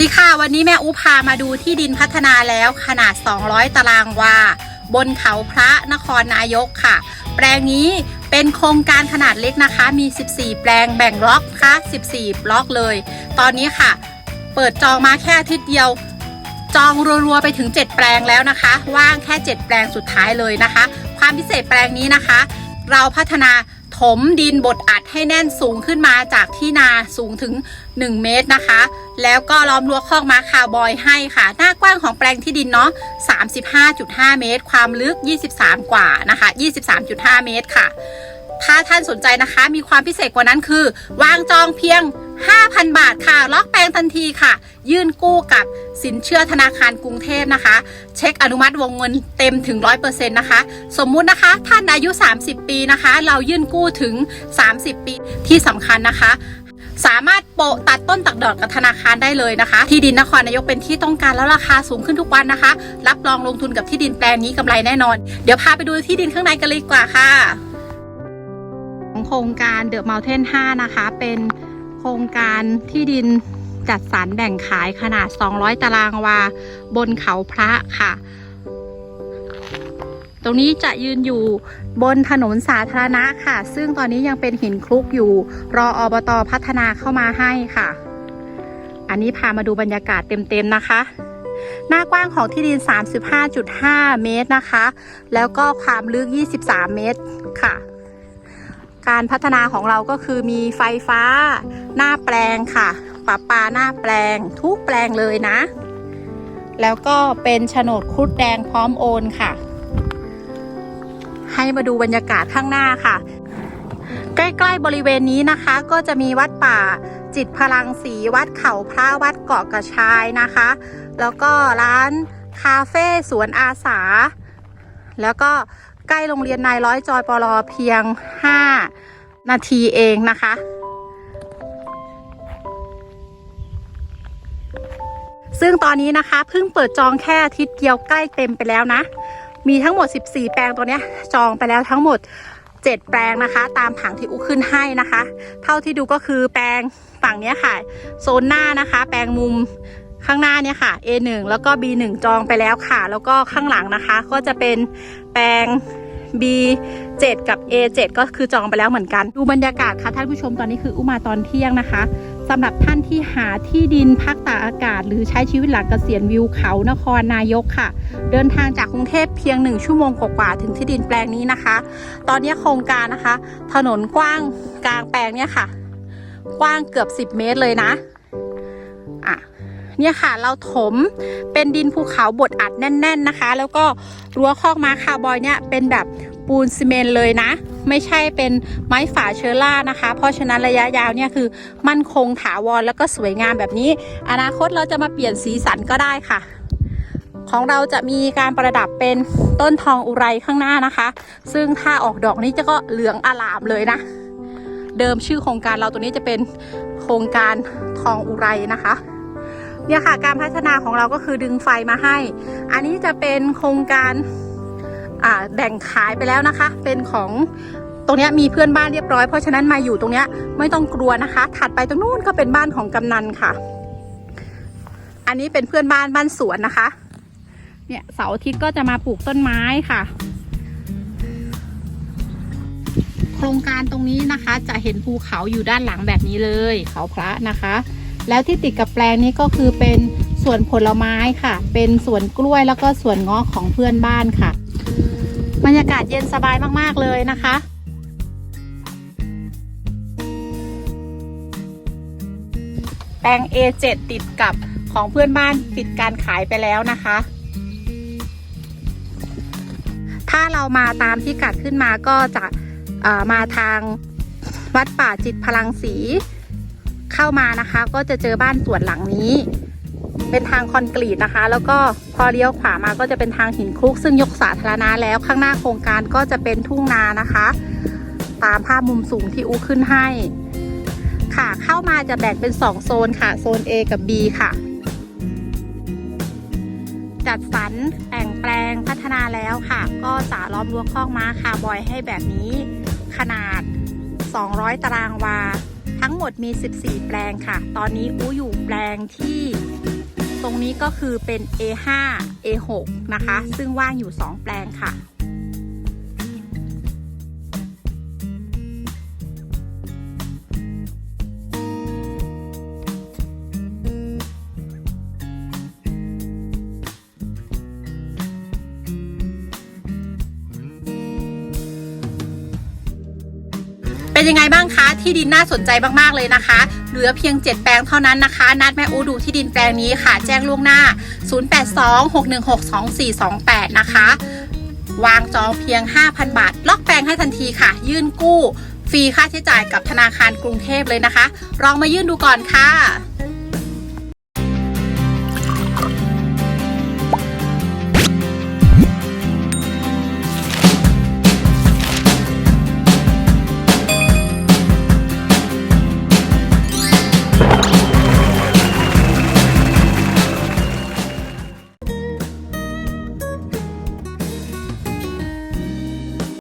สวัสดีค่ะวันนี้แม่อูพามาดูที่ดินพัฒนาแล้วขนาด 200 ตารางวา บนเขาพระนครนายกค่ะ แปลงนี้เป็นโครงการขนาดเล็กนะคะ มี 14 แปลงแบ่งล็อกค่ะ 14บล็อกเลย ตอนนี้ค่ะ เปิดจองมาแค่อาทิตย์เดียว จองรัวๆไปถึง 7 แปลงแล้วนะคะ ว่างแค่ 7 แปลงสุดท้ายเลยนะคะ ความพิเศษแปลงนี้นะคะ เราพัฒนา ถมดินบดอัดให้แน่นสูงขึ้นมาจากที่นาสูงถึง 1 เมตรนะคะ แล้วก็ล้อมรั้วคอกม้าคาวบอยให้ค่ะ หน้ากว้างของแปลงที่ดินเนาะ35.5 เมตร ความลึก 23 กว่านะคะ 23.5 เมตรค่ะ ถ้าท่านสนใจนะคะ มีความพิเศษกว่านั้นคือ วางจองเพียง 5,000 บาทค่ะ ล็อกแปลงทันทีค่ะ ยื่นกู้กับสินเชื่อธนาคารกรุงเทพนะคะ เช็คอนุมัติวงเงินเต็มถึง 100%นะคะ สมมุตินะคะท่านอายุ 30 ปีนะคะ เรายื่นกู้ถึง 30 ปีที่สำคัญนะคะสามารถโปะตัดต้นตัดดอกกับธนาคารได้เลยนะคะ ที่ดินนครนายกเป็นที่ต้องการแล้วราคาสูงขึ้นทุกวันนะคะ รับรองลงทุนกับที่ดินแปลงนี้กำไรแน่นอน เดี๋ยวพาไปดูที่ดินข้างในกันเลยกว่าค่ะ ของโครงการเดอะม t ลเทน5นะคะ เป็น โครงการที่ดินจัดสรรแบ่งขายขนาด 200 ตารางวา บนเขาพระค่ะ ตรงนี้จะยืนอยู่บนถนนสาธารณะค่ะ ซึ่งตอนนี้ยังเป็นหินคลุกอยู่ รออบตพัฒนาเข้ามาให้ค่ะ อันนี้พามาดูบรรยากาศเต็มๆนะคะ หน้ากว้างของที่ดิน 35.5 เมตรนะคะ แล้วก็ความลึก 23 เมตรค่ะ การพัฒนาของเราก็คือมีไฟฟ้าหน้าแปลงค่ะปะปาหน้าแปลงทุกแปลงเลยนะ แล้วก็เป็นโฉนดครุฑแดงพร้อมโอนค่ะ ให้มาดูบรรยากาศข้างหน้าค่ะ ใกล้ๆบริเวณนี้นะคะ ก็จะมีวัดป่าจิตพลังสีวัดเขาพระวัดเกาะกระชายนะคะ แล้วก็ร้านคาเฟ่สวนอาสา แล้วก็ ใกล้โรงเรียนนายร้อยจอยปรอเพียง 5 นาทีเองนะคะ ซึ่งตอนนี้นะคะเพิ่งเปิดจองแค่อาทิตย์เดียวใกล้เต็มไปแล้วนะ มีทั้งหมด 14 แปลงตัวเนี้ย จองไปแล้วทั้งหมด 7 แปลงนะคะ ตามผังที่อุขึ้นให้นะคะ เท่าที่ดูก็คือแปลงฝั่งเนี้ยค่ะ โซนหน้านะคะ แปลงมุมข้างหน้าเนี่ยค่ะ A1 แล้วก็ B1 จองไปแล้วค่ะ แล้วก็ข้างหลังนะคะ ก็จะเป็นแปลง B7 กับ A7 ก็คือจองไปแล้วเหมือนกัน ดูบรรยากาศค่ะท่านผู้ชมตอนนี้คืออุมาตอนเที่ยงนะคะสำหรับท่านที่หาที่ดินพักตากอากาศ หรือใช้ชีวิตหลังเกษียณวิวเขานครนายกค่ะ เดินทางจากกรุงเทพเพียงหนึ่งชั่วโมงกว่าถึงที่ดินแปลงนี้นะคะ ตอนนี้โครงการนะคะ ถนนกว้างกลางแปลงเนี่ยค่ะ กว้างเกือบ 10 เมตรเลยนะอะ เนี่ยค่ะเราถมเป็นดินภูเขาบดอัดแน่น ๆนะคะ แล้วก็รั้วคอกม้าคาร์บอยเนี่ยเป็นแบบปูนซีเมนเลยนะ ไม่ใช่เป็นไม้ฝาเชอร่านะคะ เพราะฉะนั้นระยะยาวเนี่ยคือมั่นคงถาวรแล้วก็สวยงามแบบนี้ อนาคตเราจะมาเปลี่ยนสีสันก็ได้ค่ะ ของเราจะมีการประดับเป็นต้นทองอุไรข้างหน้านะคะ ซึ่งถ้าออกดอกนี้จะก็เหลืองอลามเลยนะ เดิมชื่อโครงการเราตัวนี้จะเป็นโครงการทองอุไรนะคะ เนี่ยค่ะการพัฒนาของเราก็คือดึงไฟมาให้ อันนี้จะเป็นโครงการแบ่งขายไปแล้วนะคะ เป็นของตรงนี้มีเพื่อนบ้านเรียบร้อยเพราะฉะนั้นมาอยู่ตรงนี้ไม่ต้องกลัวนะคะ ถัดไปตรงนู้นก็เป็นบ้านของกำนันค่ะ อันนี้เป็นเพื่อนบ้านบ้านสวนนะคะ เนี่ยเสาร์อาทิตย์ก็จะมาปลูกต้นไม้ค่ะโครงการตรงนี้นะคะจะเห็นภูเขาอยู่ด้านหลังแบบนี้เลย เขาพระนะคะ แล้วที่ติดกับแปลงนี้ก็คือเป็นสวนผลไม้ค่ะ เป็นสวนกล้วยแล้วก็สวนงาะของเพื่อนบ้านค่ะ บรรยากาศเย็นสบายมากๆเลยนะคะแปลง A7 ติดกับของเพื่อนบ้านปิดการขายไปแล้วนะคะ ถ้าเรามาตามที่กัดขึ้นมาก็จะมาทางวัดป่าจิตพลังสี เข้ามานะคะ ก็จะเจอบ้านสวนหลังนี้ เป็นทางคอนกรีตนะคะ แล้วก็พอเลี้ยวขวามาก็จะเป็นทางหินคลุก ซึ่งยกสาธารณะแล้วข้างหน้าโครงการก็จะเป็นทุ่งนานะคะ ตามภาพมุมสูงที่อูขึ้นให้ ค่ะเข้ามาจะแบ่งเป็น 2 โซนค่ะโซน A กับ B ค่ะจัดสรรแต่งแปลงพัฒนาแล้วค่ะ ก็จะล้อมรั้วคอกม้าคาร์บอยให้แบบนี้ ขนาด 200 ตารางวา ทั้งหมดมี 14 แปลงค่ะ ตอนนี้อู้อยู่แปลงที่ ตรงนี้ก็คือเป็น A5 A6 นะคะ ซึ่งว่างอยู่ 2 แปลงค่ะ เป็นยังไงบ้างคะ ที่ดินน่าสนใจมากๆเลยนะคะ เหลือเพียง 7 แปลงเท่านั้นนะคะ นัดแม่อูดูที่ดินแปลงนี้ค่ะ แจ้งล่วงหน้า 0826162428 นะคะ วางจองเพียง 5,000 บาท ล็อกแปลงให้ทันทีค่ะ ยื่นกู้ ฟรีค่าใช้จ่ายกับธนาคารกรุงเทพเลยนะคะ ลองมายื่นดูก่อนค่ะ